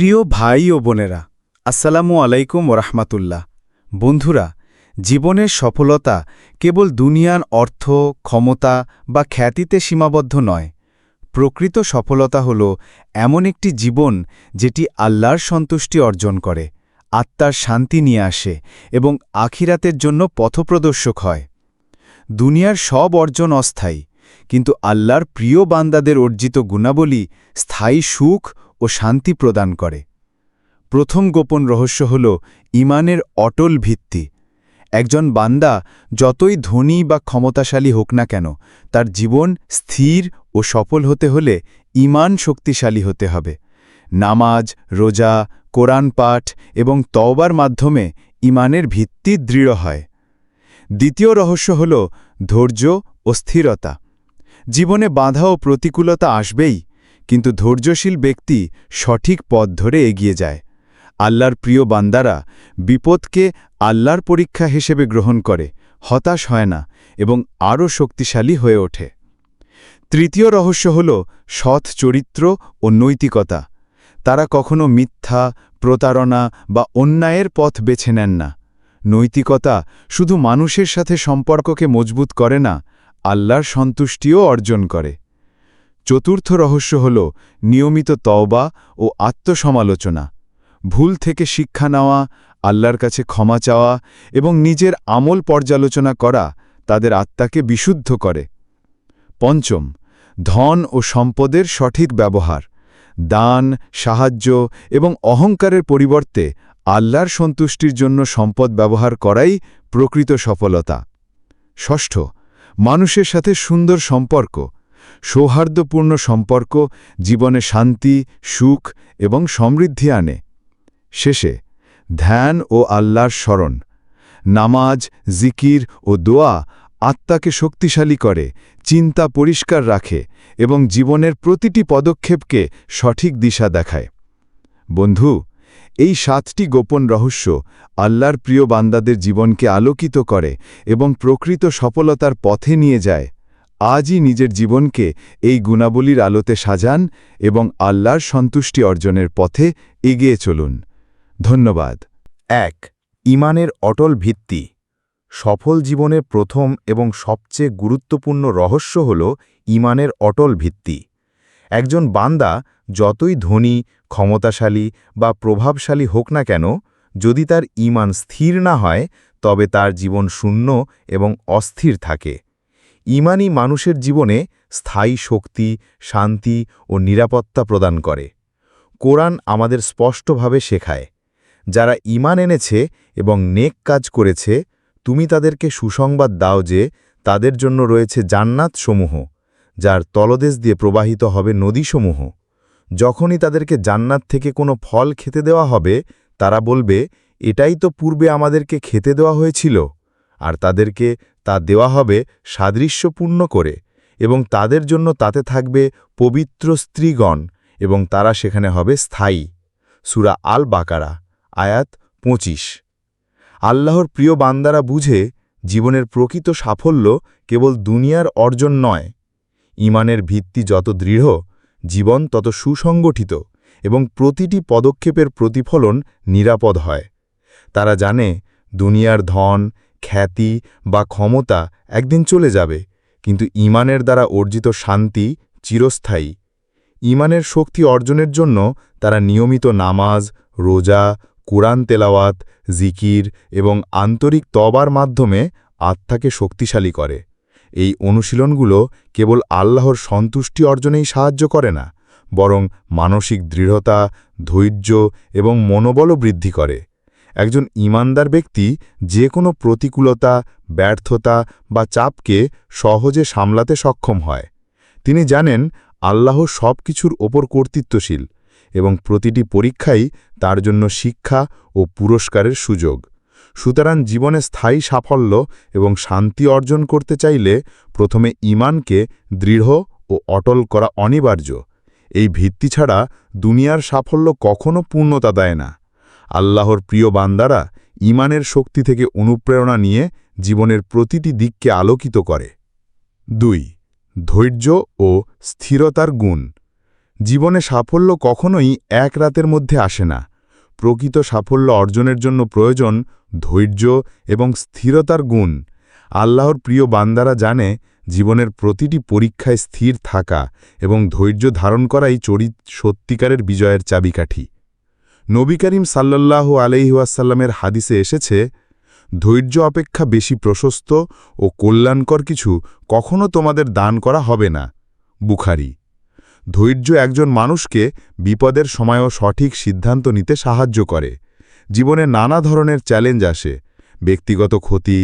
প্রিয় ভাই ও বোনেরা, আসসালামু আলাইকুম ওরহমাতুল্লাহ বন্ধুরা, জীবনের সফলতা কেবল দুনিয়ার অর্থ, ক্ষমতা বা খ্যাতিতে সীমাবদ্ধ নয়। প্রকৃত সফলতা হল এমন একটি জীবন যেটি আল্লাহর সন্তুষ্টি অর্জন করে, আত্মার শান্তি নিয়ে আসে এবং আখিরাতের জন্য পথপ্রদর্শক হয়। দুনিয়ার সব অর্জন অস্থায়ী, কিন্তু আল্লাহর প্রিয় বান্দাদের অর্জিত গুণাবলী স্থায়ী সুখ ও শান্তি প্রদান করে। প্রথম গোপন রহস্য হল ইমানের অটল ভিত্তি। একজন বান্দা যতই ধনী বা ক্ষমতাশালী হোক না কেন, তার জীবন স্থির ও সফল হতে হলে ইমান শক্তিশালী হতে হবে। নামাজ, রোজা, কোরআন পাঠ এবং তওবার মাধ্যমে ইমানের ভিত্তি দৃঢ় হয়। দ্বিতীয় রহস্য হল ধৈর্য ও স্থিরতা। জীবনে বাধা ও প্রতিকূলতা আসবেই কিন্তু ধৈর্যশীল ব্যক্তি সঠিক পথ ধরে এগিয়ে যায়। আল্লাহর প্রিয় বান্দারা বিপদকে আল্লাহর পরীক্ষা হিসেবে গ্রহণ করে, হতাশ হয় না এবং আরও শক্তিশালী হয়ে ওঠে। তৃতীয় রহস্য হল সৎ চরিত্র ও নৈতিকতা। তারা কখনো মিথ্যা, প্রতারণা বা অন্যায়ের পথ বেছে নেন না। নৈতিকতা শুধু মানুষের সাথে সম্পর্ককে মজবুত করে না, আল্লাহর সন্তুষ্টিও অর্জন করে। চতুর্থ রহস্য হল নিয়মিত তওবা ও আত্মসমালোচনা। ভুল থেকে শিক্ষা নেওয়া, আল্লাহর কাছে ক্ষমা চাওয়া এবং নিজের আমল পর্যালোচনা করা তাদের আত্মাকে বিশুদ্ধ করে। পঞ্চম, ধন ও সম্পদের সঠিক ব্যবহার। দান, সাহায্য এবং অহংকারের পরিবর্তে আল্লাহর সন্তুষ্টির জন্য সম্পদ ব্যবহার করাই প্রকৃত সফলতা। ষষ্ঠ, মানুষের সাথে সুন্দর সম্পর্ক। সৌহার্দ্যপূর্ণ সম্পর্ক, জীবনে শান্তি, সুখ এবং সমৃদ্ধি আনে। শেষে, ধ্যান ও আল্লাহর স্মরণ। নামাজ, জিকির ও দোয়া আত্মাকে শক্তিশালী করে, চিন্তা পরিষ্কার রাখে এবং জীবনের প্রতিটি পদক্ষেপকে সঠিক দিশা দেখায়। বন্ধু, এই সাতটি গোপন রহস্য আল্লাহর প্রিয় বান্দাদের জীবনকে আলোকিত করে এবং প্রকৃত সফলতার পথে নিয়ে যায়। আজই নিজের জীবনকে এই গুণাবলীর আলোতে সাজান এবং আল্লাহর সন্তুষ্টি অর্জনের পথে এগিয়ে চলুন। ধন্যবাদ। এক, ইমানের অটল ভিত্তি। সফল জীবনের প্রথম এবং সবচেয়ে গুরুত্বপূর্ণ রহস্য হল ইমানের অটল ভিত্তি। একজন বান্দা যতই ধনী, ক্ষমতাশালী বা প্রভাবশালী হোক না কেন, যদি তার ইমান স্থির না হয়, তবে তার জীবন শূন্য এবং অস্থির থাকে। ইমানই মানুষের জীবনে স্থায়ী শক্তি, শান্তি ও নিরাপত্তা প্রদান করে। কোরআন আমাদের স্পষ্টভাবে শেখায়, যারা ইমান এনেছে এবং নেক কাজ করেছে, তুমি তাদেরকে সুসংবাদ দাও যে তাদের জন্য রয়েছে জান্নাত সমূহ যার তলদেশ দিয়ে প্রবাহিত হবে নদীসমূহ। যখনই তাদেরকে জান্নাত থেকে কোনো ফল খেতে দেওয়া হবে, তারা বলবে, এটাই তো পূর্বে আমাদেরকে খেতে দেওয়া হয়েছিল, আর তাদেরকে তা দেওয়া হবে সাদৃশ্যপূর্ণ করে এবং তাদের জন্য তাতে থাকবে পবিত্র স্ত্রীগণ এবং তারা সেখানে হবে স্থায়ী। সুরা আল বাকারা আয়াত পঁচিশ। আল্লাহর প্রিয় বান্দারা বুঝে জীবনের প্রকৃত সাফল্য কেবল দুনিয়ার অর্জন নয়। ইমানের ভিত্তি যত দৃঢ়, জীবন তত সুসংগঠিত এবং প্রতিটি পদক্ষেপের প্রতিফলন নিরাপদ হয়। তারা জানে দুনিয়ার ধন খ্যাতি বা ক্ষমতা একদিন চলে যাবে, কিন্তু ইমানের দ্বারা অর্জিত শান্তি চিরস্থায়ী। ইমানের শক্তি অর্জনের জন্য তারা নিয়মিত নামাজ, রোজা, কোরআন তেলাওয়াত, জিকির এবং আন্তরিক তবার মাধ্যমে আত্মাকে শক্তিশালী করে। এই অনুশীলনগুলো কেবল আল্লাহর সন্তুষ্টি অর্জনেই সাহায্য করে না, বরং মানসিক দৃঢ়তা, ধৈর্য এবং মনোবলও বৃদ্ধি করে। একজন ইমানদার ব্যক্তি যে কোনো প্রতিকূলতা, ব্যর্থতা বা চাপকে সহজে সামলাতে সক্ষম হয়। তিনি জানেন, আল্লাহ সব কিছুর ওপর কর্তৃত্বশীল এবং প্রতিটি পরীক্ষাই তার জন্য শিক্ষা ও পুরস্কারের সুযোগ। সুতরাং জীবনে স্থায়ী সাফল্য এবং শান্তি অর্জন করতে চাইলে প্রথমে ইমানকে দৃঢ় ও অটল করা অনিবার্য। এই ভিত্তি ছাড়া দুনিয়ার সাফল্য কখনও পূর্ণতা দেয় না। আল্লাহর প্রিয় বান্দারা ইমানের শক্তি থেকে অনুপ্রেরণা নিয়ে জীবনের প্রতিটি দিককে আলোকিত করে। দুই, ধৈর্য ও স্থিরতার গুণ। জীবনে সাফল্য কখনোই এক রাতের মধ্যে আসে না। প্রকৃত সাফল্য অর্জনের জন্য প্রয়োজন ধৈর্য এবং স্থিরতার গুণ। আল্লাহর প্রিয় বান্দারা জানে জীবনের প্রতিটি পরীক্ষায় স্থির থাকা এবং ধৈর্য ধারণ করাই চরিত সত্যিকারের বিজয়ের চাবিকাঠি। নবী করিম সাল্লাহ আলহিউসাল্লামের হাদিসে এসেছে, ধৈর্য অপেক্ষা বেশি প্রশস্ত ও কল্যাণকর কিছু কখনো তোমাদের দান করা হবে না। বুখারি। ধৈর্য একজন মানুষকে বিপদের সময়ও সঠিক সিদ্ধান্ত নিতে সাহায্য করে। জীবনে নানা ধরনের চ্যালেঞ্জ আসে, ব্যক্তিগত ক্ষতি,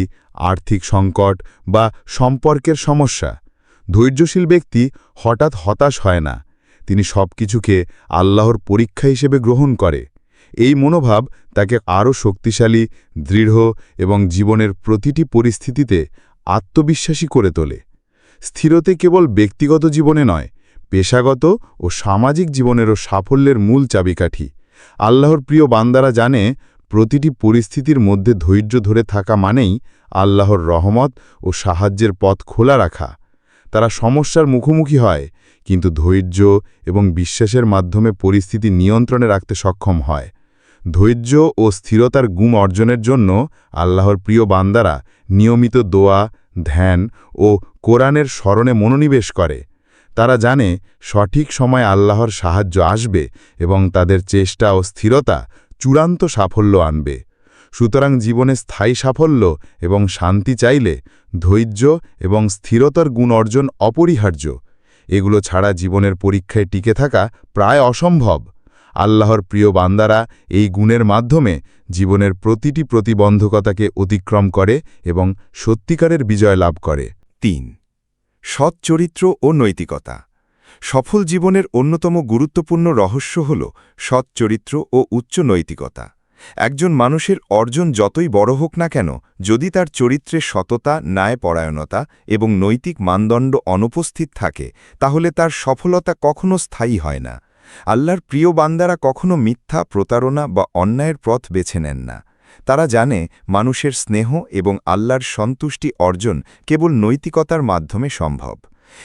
আর্থিক সংকট বা সম্পর্কের সমস্যা। ধৈর্যশীল ব্যক্তি হঠাৎ হতাশ হয় না, তিনি সব কিছুকে আল্লাহর পরীক্ষা হিসেবে গ্রহণ করে। এই মনোভাব তাকে আরও শক্তিশালী, দৃঢ় এবং জীবনের প্রতিটি পরিস্থিতিতে আত্মবিশ্বাসী করে তোলে। স্থিরতে কেবল ব্যক্তিগত জীবনে নয়, পেশাগত ও সামাজিক জীবনেরও সাফল্যের মূল চাবিকাঠি। আল্লাহর প্রিয় বান্দারা জানে, প্রতিটি পরিস্থিতির মধ্যে ধৈর্য ধরে থাকা মানেই আল্লাহর রহমত ও সাহায্যের পথ খোলা রাখা। তারা সমস্যার মুখোমুখি হয়, কিন্তু ধৈর্য এবং বিশ্বাসের মাধ্যমে পরিস্থিতি নিয়ন্ত্রণে রাখতে সক্ষম হয়। ধৈর্য ও স্থিরতার গুম অর্জনের জন্য আল্লাহর প্রিয় বান্দারা নিয়মিত দোয়া, ধ্যান ও কোরআনের স্মরণে মনোনিবেশ করে। তারা জানে সঠিক সময় আল্লাহর সাহায্য আসবে এবং তাদের চেষ্টা ও স্থিরতা চূড়ান্ত সাফল্য আনবে। সুতরাং জীবনে স্থায়ী সাফল্য এবং শান্তি চাইলে ধৈর্য এবং স্থিরতার গুণ অর্জন অপরিহার্য। এগুলো ছাড়া জীবনের পরীক্ষায় টিকে থাকা প্রায় অসম্ভব। আল্লাহর প্রিয় বান্দারা এই গুণের মাধ্যমে জীবনের প্রতিটি প্রতিবন্ধকতাকে অতিক্রম করে এবং সত্যিকারের বিজয় লাভ করে। তিন, সৎ চরিত্র ও নৈতিকতা। সফল জীবনের অন্যতম গুরুত্বপূর্ণ রহস্য হল সৎ চরিত্র ও উচ্চ নৈতিকতা। একজন মানুষের অর্জন যতই বড় হোক না কেন, যদি তার চরিত্রে সততা, ন্যায়পরায়ণতা এবং নৈতিক মানদণ্ড অনুপস্থিত থাকে, তাহলে তার সফলতা কখনো স্থায়ী হয় না। আল্লাহর প্রিয় বান্দারা কখনো মিথ্যা, প্রতারণা বা অন্যায়ের পথ বেছে নেন না। তারা জানে মানুষের স্নেহ এবং আল্লাহর সন্তুষ্টি অর্জন কেবল নৈতিকতার মাধ্যমে সম্ভব।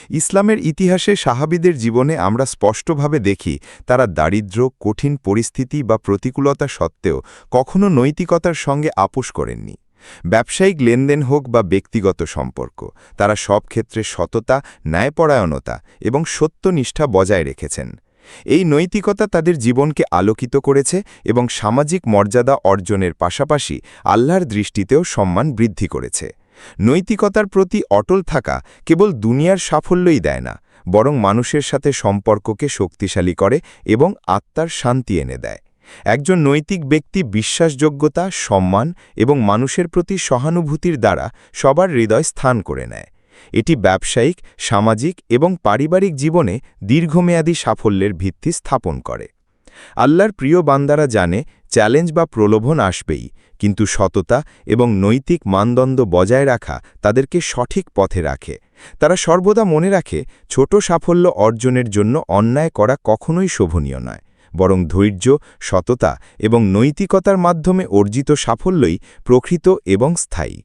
ইসলামের ইতিহাসে সাহাবিদের জীবনে আমরা স্পষ্টভাবে দেখি, তারা দারিদ্র্য, কঠিন পরিস্থিতি বা প্রতিকূলতা সত্ত্বেও কখনো নৈতিকতার সঙ্গে আপোষ করেননি। ব্যবসায়িক লেনদেন হোক বা ব্যক্তিগত সম্পর্ক, তারা সব ক্ষেত্রে সততা, ন্যায়পরায়ণতা এবং সত্যনিষ্ঠা বজায় রেখেছেন। এই নৈতিকতা তাদের জীবনকে আলোকিত করেছে এবং সামাজিক মর্যাদা অর্জনের পাশাপাশি আল্লাহর দৃষ্টিতেও সম্মান বৃদ্ধি করেছে। নৈতিকতার প্রতি অটল থাকা কেবল দুনিয়ার সাফল্যই দেয় না, বরং মানুষের সাথে সম্পর্ককে শক্তিশালী করে এবং আত্মার শান্তি এনে দেয়। একজন নৈতিক ব্যক্তি বিশ্বাসযোগ্যতা, সম্মান এবং মানুষের প্রতি সহানুভূতির দ্বারা সবার হৃদয় স্থান করে নেয়। এটি ব্যবসায়িক, সামাজিক এবং পারিবারিক জীবনে দীর্ঘমেয়াদী সাফল্যের ভিত্তি স্থাপন করে। আল্লাহর প্রিয় বান্দারা জানে, চ্যালেঞ্জ বা প্রলোভন আসবেই, কিন্তু সততা এবং নৈতিক মানদণ্ড বজায় রাখা তাদেরকে সঠিক পথে রাখে। তারা সর্বদা মনে রাখে, ছোট সাফল্য অর্জনের জন্য অন্যায় করা কখনোই শোভনীয় নয়, বরং ধৈর্য, সততা এবং নৈতিকতার মাধ্যমে অর্জিত সাফল্যই প্রকৃত এবং স্থায়ী।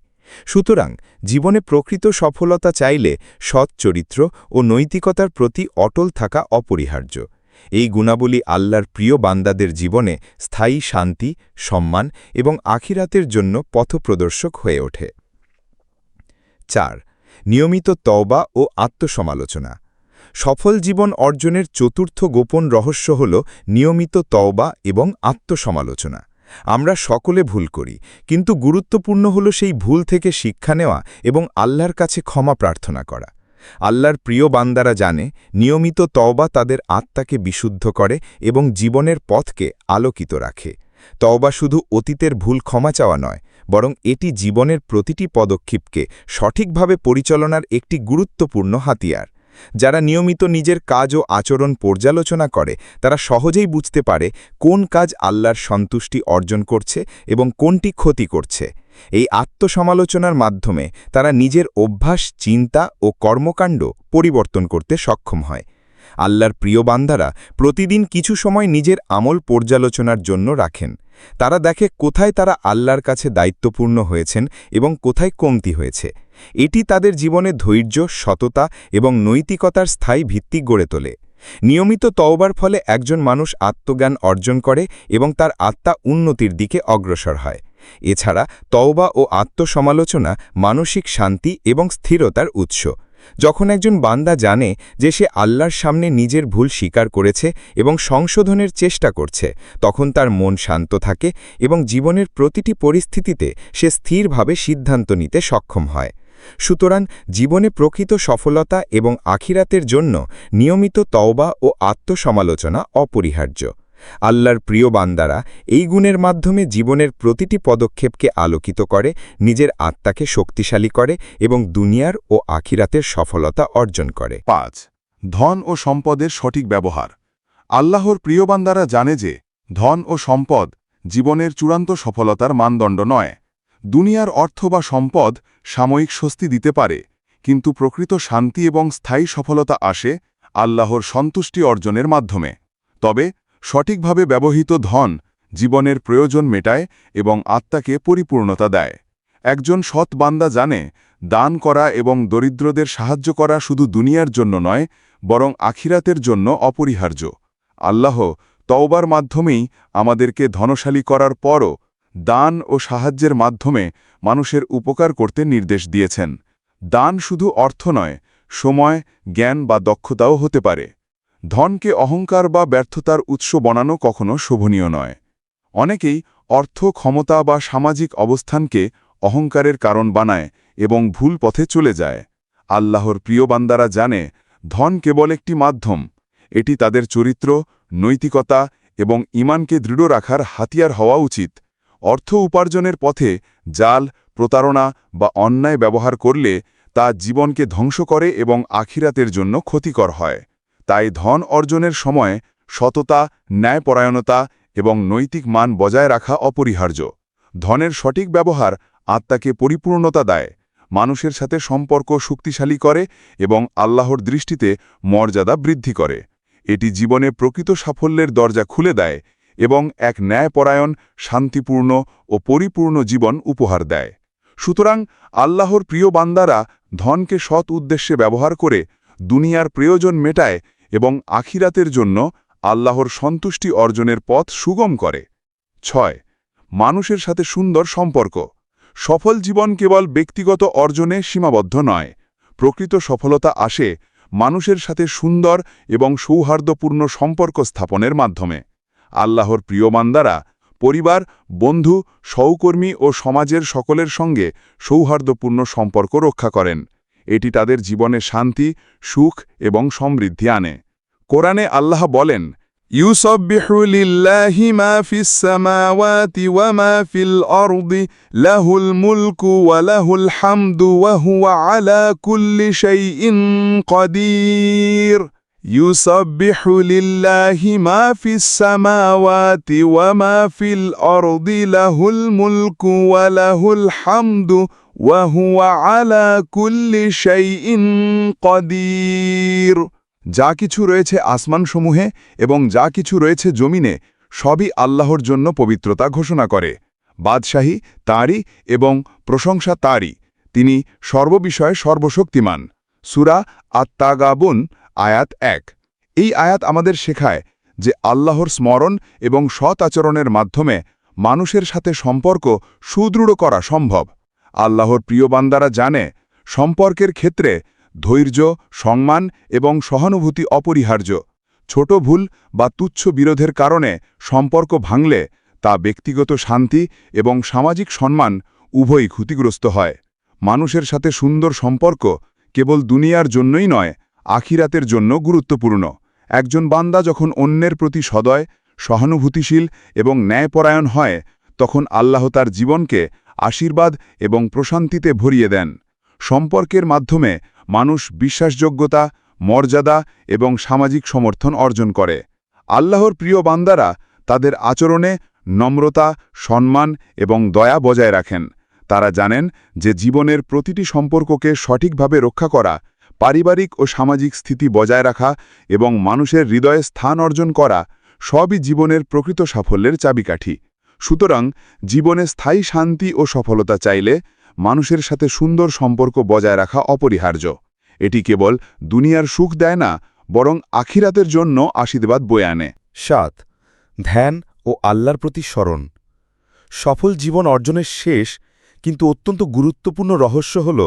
সুতরাং জীবনে প্রকৃত সফলতা চাইলে সৎ চরিত্র ও নৈতিকতার প্রতি অটল থাকা অপরিহার্য। এই গুণাবলী আল্লাহর প্রিয় বান্দাদের জীবনে স্থায়ী শান্তি, সম্মান এবং আখিরাতের জন্য পথপ্রদর্শক হয়ে ওঠে। চার, নিয়মিত তওবা ও আত্মসমালোচনা। সফল জীবন অর্জনের চতুর্থ গোপন রহস্য হল নিয়মিত তওবা এবং আত্মসমালোচনা। আমরা সকলে ভুল করি, কিন্তু গুরুত্বপূর্ণ হল সেই ভুল থেকে শিক্ষা নেওয়া এবং আল্লাহর কাছে ক্ষমা প্রার্থনা করা। আল্লাহর প্রিয় বান্দারা জানে, নিয়মিত তওবা তাদের আত্মাকে বিশুদ্ধ করে এবং জীবনের পথকে আলোকিত রাখে। তওবা শুধু অতীতের ভুল ক্ষমা চাওয়া নয়, বরং এটি জীবনের প্রতিটি পদক্ষেপকে সঠিকভাবে পরিচালনার একটি গুরুত্বপূর্ণ হাতিয়ার। যারা নিয়মিত নিজের কাজ ও আচরণ পর্যালোচনা করে, তারা সহজেই বুঝতে পারে কোন কাজ আল্লাহর সন্তুষ্টি অর্জন করছে এবং কোনটি ক্ষতি করছে। এই আত্মসমালোচনার মাধ্যমে তারা নিজের অভ্যাস, চিন্তা ও কর্মকাণ্ড পরিবর্তন করতে সক্ষম হয়। আল্লাহর প্রিয় বান্দারা প্রতিদিন কিছু সময় নিজের আমল পর্যালোচনার জন্য রাখেন। তারা দেখে কোথায় তারা আল্লাহর কাছে দায়িত্বপূর্ণ হয়েছেন এবং কোথায় কমতি হয়েছে। এটি তাদের জীবনে ধৈর্য, সততা এবং নৈতিকতার স্থায়ী ভিত্তি গড়ে তোলে। নিয়মিত তওবার ফলে একজন মানুষ আত্মজ্ঞান অর্জন করে এবং তার আত্মা উন্নতির দিকে অগ্রসর হয়। এছাড়া তওবা ও আত্মসমালোচনা মানসিক শান্তি এবং স্থিরতার উৎস। যখন একজন বান্দা জানে যে সে আল্লাহর সামনে নিজের ভুল স্বীকার করেছে এবং সংশোধনের চেষ্টা করছে, তখন তার মন শান্ত থাকে এবং জীবনের প্রতিটি পরিস্থিতিতে সে স্থিরভাবে সিদ্ধান্ত নিতে সক্ষম হয়। সুতরাং জীবনে প্রকৃত সফলতা এবং আখিরাতের জন্য নিয়মিত তওবা ও আত্মসমালোচনা অপরিহার্য। আল্লাহর প্রিয় বান্দারা, এই গুণের মাধ্যমে জীবনের প্রতিটি পদক্ষেপকে আলোকিত করে, নিজের আত্মাকে শক্তিশালী করে এবং দুনিয়ার ও আখিরাতের সফলতা অর্জন করে। পাঁচ, ধন ও সম্পদের সঠিক ব্যবহার। আল্লাহর প্রিয় বান্দারা জানে যে, ধন ও সম্পদ জীবনের চূড়ান্ত সফলতার মানদণ্ড নয়। দুনিয়ার অর্থ বা সম্পদ সাময়িক স্বস্তি দিতে পারে, কিন্তু প্রকৃত শান্তি এবং স্থায়ী সফলতা আসে আল্লাহর সন্তুষ্টি অর্জনের মাধ্যমে। তবে, সঠিকভাবে ব্যবহৃত ধন জীবনের প্রয়োজন মেটায় এবং আত্মাকে পরিপূর্ণতা দেয়। একজন সৎ বান্দা জানে, দান করা এবং দরিদ্রদের সাহায্য করা শুধু দুনিয়ার জন্য নয়, বরং আখিরাতের জন্য অপরিহার্য। আল্লাহ তওবার মাধ্যমেই আমাদেরকে ধনশালী করার পরও দান ও সাহায্যের মাধ্যমে মানুষের উপকার করতে নির্দেশ দিয়েছেন। দান শুধু অর্থ নয়, সময়, জ্ঞান বা দক্ষতাও হতে পারে। ধনকে অহংকার বা ব্যর্থতার উৎস বনানো কখনো শোভনীয় নয়। অনেকেই অর্থ, ক্ষমতা বা সামাজিক অবস্থানকে অহংকারের কারণ বানায় এবং ভুল পথে চলে যায়। আল্লাহর প্রিয় বান্দারা জানে, ধন কেবল একটি মাধ্যম। এটি তাদের চরিত্র, নৈতিকতা এবং ইমানকে দৃঢ় রাখার হাতিয়ার হওয়া উচিত। অর্থ উপার্জনের পথে জাল, প্রতারণা বা অন্যায় ব্যবহার করলে তা জীবনকে ধ্বংস করে এবং আখিরাতের জন্য ক্ষতিকর হয়। তাই ধন অর্জনের সময় সততা, ন্যায়পরায়ণতা এবং নৈতিক মান বজায় রাখা অপরিহার্য। ধনের সঠিক ব্যবহার আত্মাকে পরিপূর্ণতা দেয়, মানুষের সাথে সম্পর্ক শক্তিশালী করে এবং আল্লাহর দৃষ্টিতে মর্যাদা বৃদ্ধি করে। এটি জীবনে প্রকৃত সাফল্যের দরজা খুলে দেয় এবং এক ন্যায়পরায়ণ, শান্তিপূর্ণ ও পরিপূর্ণ জীবন উপহার দেয়। সুতরাং আল্লাহর প্রিয় বান্দারা ধনকে সৎ উদ্দেশ্যে ব্যবহার করে দুনিয়ার প্রয়োজন মেটায় এবং আখিরাতের জন্য আল্লাহর সন্তুষ্টি অর্জনের পথ সুগম করে। ছয়, মানুষের সাথে সুন্দর সম্পর্ক। সফল জীবন কেবল ব্যক্তিগত অর্জনে সীমাবদ্ধ নয়। প্রকৃত সফলতা আসে মানুষের সাথে সুন্দর এবং সৌহার্দ্যপূর্ণ সম্পর্ক স্থাপনের মাধ্যমে। আল্লাহর প্রিয় বান্দারা পরিবার, বন্ধু, সহকর্মী ও সমাজের সকলের সঙ্গে সৌহার্দ্যপূর্ণ সম্পর্ক রক্ষা করেন। এটি তাদের জীবনে শান্তি, সুখ এবং সমৃদ্ধি আনে। কোরআনে আল্লাহ বলেন আলা মা ফিস সামাওয়াতি ওয়া মা ফিল আরদি লাহুল মুলকু ওয়া লাহুল হামদু ওয়া আলা কুল্লি শাইইন কাদির যা কিছু রয়েছে আসমানসমূহে এবং যা কিছু রয়েছে জমিনে, সবই আল্লাহর জন্য পবিত্রতা ঘোষণা করে। বাদশাহী তাঁরই এবং প্রশংসা তাঁরই। তিনি সর্ববিষয়ে সর্বশক্তিমান। সুরা আত্মাগাবুন আয়াত এক। এই আয়াত আমাদের শেখায় যে আল্লাহর স্মরণ এবং সৎ আচরণের মাধ্যমে মানুষের সাথে সম্পর্ক সুদৃঢ় করা সম্ভব। আল্লাহর প্রিয় বান্দারা জানে, সম্পর্কের ক্ষেত্রে ধৈর্য, সম্মান এবং সহানুভূতি অপরিহার্য। ছোট ভুল বা তুচ্ছ বিরোধের কারণে সম্পর্ক ভাঙলে তা ব্যক্তিগত শান্তি এবং সামাজিক সম্মান উভয়ই ক্ষতিগ্রস্ত হয়। মানুষের সাথে সুন্দর সম্পর্ক কেবল দুনিয়ার জন্যই নয় আখিরাতের জন্য গুরুত্বপূর্ণ। একজন বান্দা যখন অন্যের প্রতি সদয়, সহানুভূতিশীল এবং ন্যায়পরায়ণ হয়, তখন আল্লাহ তার জীবনকে আশীর্বাদ এবং প্রশান্তিতে ভরিয়ে দেন। সম্পর্কের মাধ্যমে মানুষ বিশ্বাসযোগ্যতা, মর্যাদা এবং সামাজিক সমর্থন অর্জন করে। আল্লাহর প্রিয় বান্দারা তাদের আচরণে নম্রতা, সম্মান এবং দয়া বজায় রাখেন। তারা জানেন যে জীবনের প্রতিটি সম্পর্ককে সঠিকভাবে রক্ষা করা পারিবারিক ও সামাজিক স্থিতি বজায় রাখা এবং মানুষের হৃদয়ে স্থান অর্জন করা সবই জীবনের প্রকৃত সাফল্যের চাবিকাঠি। সুতরাং জীবনে স্থায়ী শান্তি ও সফলতা চাইলে মানুষের সাথে সুন্দর সম্পর্ক বজায় রাখা অপরিহার্য। এটি কেবল দুনিয়ার সুখ দেয় না, বরং আখিরাতের জন্য আশীর্বাদ বয়ে আনে। সাত, ধ্যান ও আল্লাহর প্রতি স্মরণ। সফল জীবন অর্জনের শেষ, কিন্তু অত্যন্ত গুরুত্বপূর্ণ রহস্য হল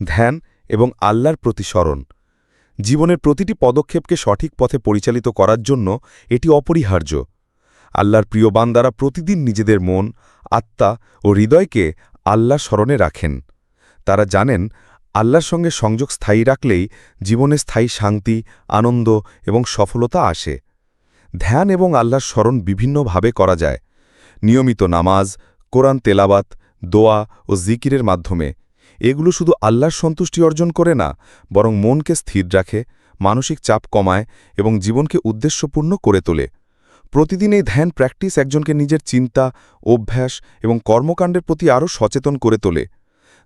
ধ্যান এবং আল্লাহর প্রতি স্মরণ। জীবনের প্রতিটি পদক্ষেপকে সঠিক পথে পরিচালিত করার জন্য এটি অপরিহার্য। আল্লাহর প্রিয় বান্দারা প্রতিদিন নিজেদের মন, আত্মা ও হৃদয়কে আল্লাহর স্মরণে রাখেন। তারা জানেন, আল্লাহর সঙ্গে সংযোগ স্থায়ী রাখলেই জীবনে স্থায়ী শান্তি, আনন্দ এবং সফলতা আসে। ধ্যান এবং আল্লাহর স্মরণ বিভিন্নভাবে করা যায়। নিয়মিত নামাজ, কোরআন তেলাবাত দোয়া ও জিকিরের মাধ্যমে এগুলো শুধু আল্লাহর সন্তুষ্টি অর্জন করে না, বরং মনকে স্থির রাখে, মানসিক চাপ কমায় এবং জীবনকে উদ্দেশ্যপূর্ণ করে তোলে। প্রতিদিন এই ধ্যান প্র্যাকটিস একজনকে নিজের চিন্তা, অভ্যাস এবং কর্মকাণ্ডের প্রতি আরও সচেতন করে তোলে।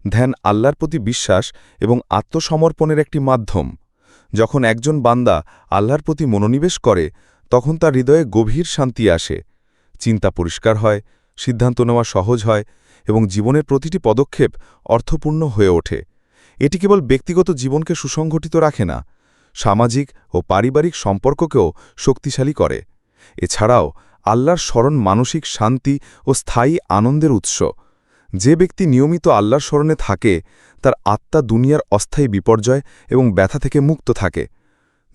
ধ্যান আল্লাহর প্রতি বিশ্বাস এবং আত্মসমর্পণের একটি মাধ্যম। যখন একজন বান্দা আল্লাহর প্রতি মনোনিবেশ করে, তখন তার হৃদয়ে গভীর শান্তি আসে। চিন্তা পরিষ্কার হয়, সিদ্ধান্ত নেওয়া সহজ হয় এবং জীবনের প্রতিটি পদক্ষেপ অর্থপূর্ণ হয়ে ওঠে। এটি কেবল ব্যক্তিগত জীবনকে সুসংগঠিত রাখে না, সামাজিক ও পারিবারিক সম্পর্ককেও শক্তিশালী করে। এছাড়াও, আল্লাহর স্মরণ মানসিক শান্তি ও স্থায়ী আনন্দের উৎস। যে ব্যক্তি নিয়মিত আল্লাহর স্মরণে থাকে, তার আত্মা দুনিয়ার অস্থায়ী বিপর্যয় এবং ব্যথা থেকে মুক্ত থাকে।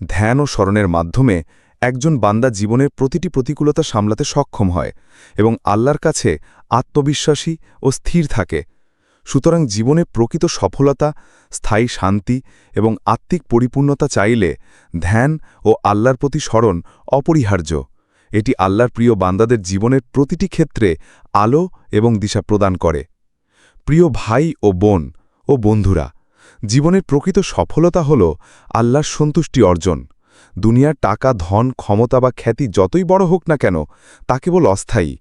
ধ্যান ও স্মরণের মাধ্যমে একজন বান্দা জীবনের প্রতিটি প্রতিকূলতা সামলাতে সক্ষম হয় এবং আল্লাহর কাছে আত্মবিশ্বাসী ও স্থির থাকে। সুতরাং জীবনে প্রকৃত সফলতা, স্থায়ী শান্তি এবং আত্মিক পরিপূর্ণতা চাইলে ধ্যান ও আল্লাহর প্রতি স্মরণ অপরিহার্য। এটি আল্লাহর প্রিয় বান্দাদের জীবনের প্রতিটি ক্ষেত্রে আলো এবং দিশা প্রদান করে। প্রিয় ভাই ও বোন ও বন্ধুরা, জীবনের প্রকৃত সফলতা হল আল্লাহর সন্তুষ্টি অর্জন। দুনিয়ার টাকা, ধন, ক্ষমতা বা খ্যাতি যতই বড় হোক না কেন, তা কেবল অস্থায়ী।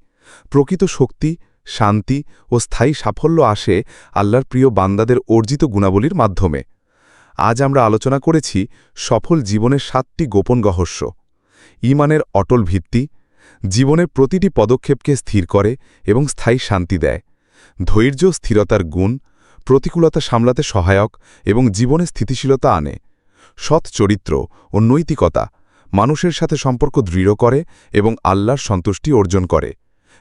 প্রকৃত শক্তি, শান্তি ও স্থায়ী সাফল্য আসে আল্লাহর প্রিয় বান্দাদের অর্জিত গুণাবলীর মাধ্যমে। আজ আমরা আলোচনা করেছি সফল জীবনের সাতটি গোপন রহস্য। ইমানের অটল ভিত্তি, জীবনের প্রতিটি পদক্ষেপকে স্থির করে এবং স্থায়ী শান্তি দেয়। ধৈর্য, স্থিরতার গুণ, প্রতিকূলতা সামলাতে সহায়ক এবং জীবনে স্থিতিশীলতা আনে। সৎ চরিত্র ও নৈতিকতা মানুষের সাথে সম্পর্ক দৃঢ় করে এবং আল্লাহর সন্তুষ্টি অর্জন করে।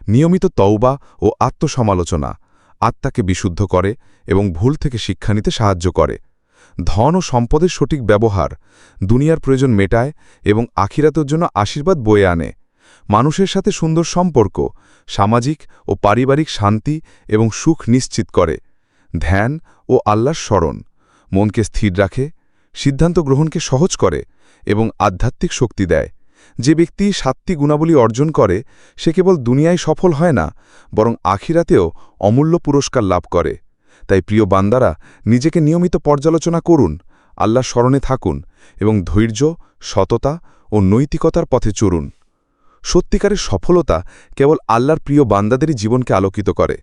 নিয়মিত তওবা ও আত্মসমালোচনা আত্মাকে বিশুদ্ধ করে এবং ভুল থেকে শিক্ষা নিতে সাহায্য করে। ধন ও সম্পদের সঠিক ব্যবহার দুনিয়ার প্রয়োজন মেটায় এবং আখিরাতের জন্য আশীর্বাদ বয়ে আনে। মানুষের সাথে সুন্দর সম্পর্ক, সামাজিক ও পারিবারিক শান্তি এবং সুখ নিশ্চিত করে। ধ্যান ও আল্লাহর স্মরণ মনকে স্থির রাখে সিদ্ধান্ত গ্রহণকে সহজ করে এবং আধ্যাত্মিক শক্তি দেয়। যে ব্যক্তি সাতটি গুণাবলী অর্জন করে, সে কেবল দুনিয়ায় সফল হয় না, বরং আখিরাতেও অমূল্য পুরস্কার লাভ করে। তাই প্রিয় বান্দারা, নিজেকে নিয়মিত পর্যালোচনা করুন আল্লাহ স্মরণে থাকুন এবং ধৈর্য, সততা ও নৈতিকতার পথে চড়ুন। সত্যিকারের সফলতা কেবল আল্লাহর প্রিয় বান্দাদেরই জীবনকে আলোকিত করে।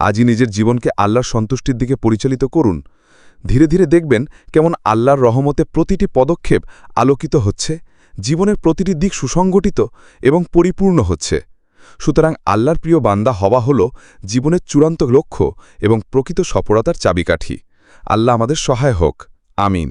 আজই নিজের জীবনকে আল্লাহর সন্তুষ্টির দিকে পরিচালিত করুন ধীরে ধীরে দেখবেন কেমন আল্লাহর রহমতে প্রতিটি পদক্ষেপ আলোকিত হচ্ছে, জীবনের প্রতিটি দিক সুসংগঠিত এবং পরিপূর্ণ হচ্ছে। সুতরাং আল্লাহর প্রিয় বান্দা হওয়া হল জীবনের চূড়ান্ত লক্ষ্য এবং প্রকৃত সফলতার চাবিকাঠি। আল্লাহ আমাদের সহায় হোক। আমিন।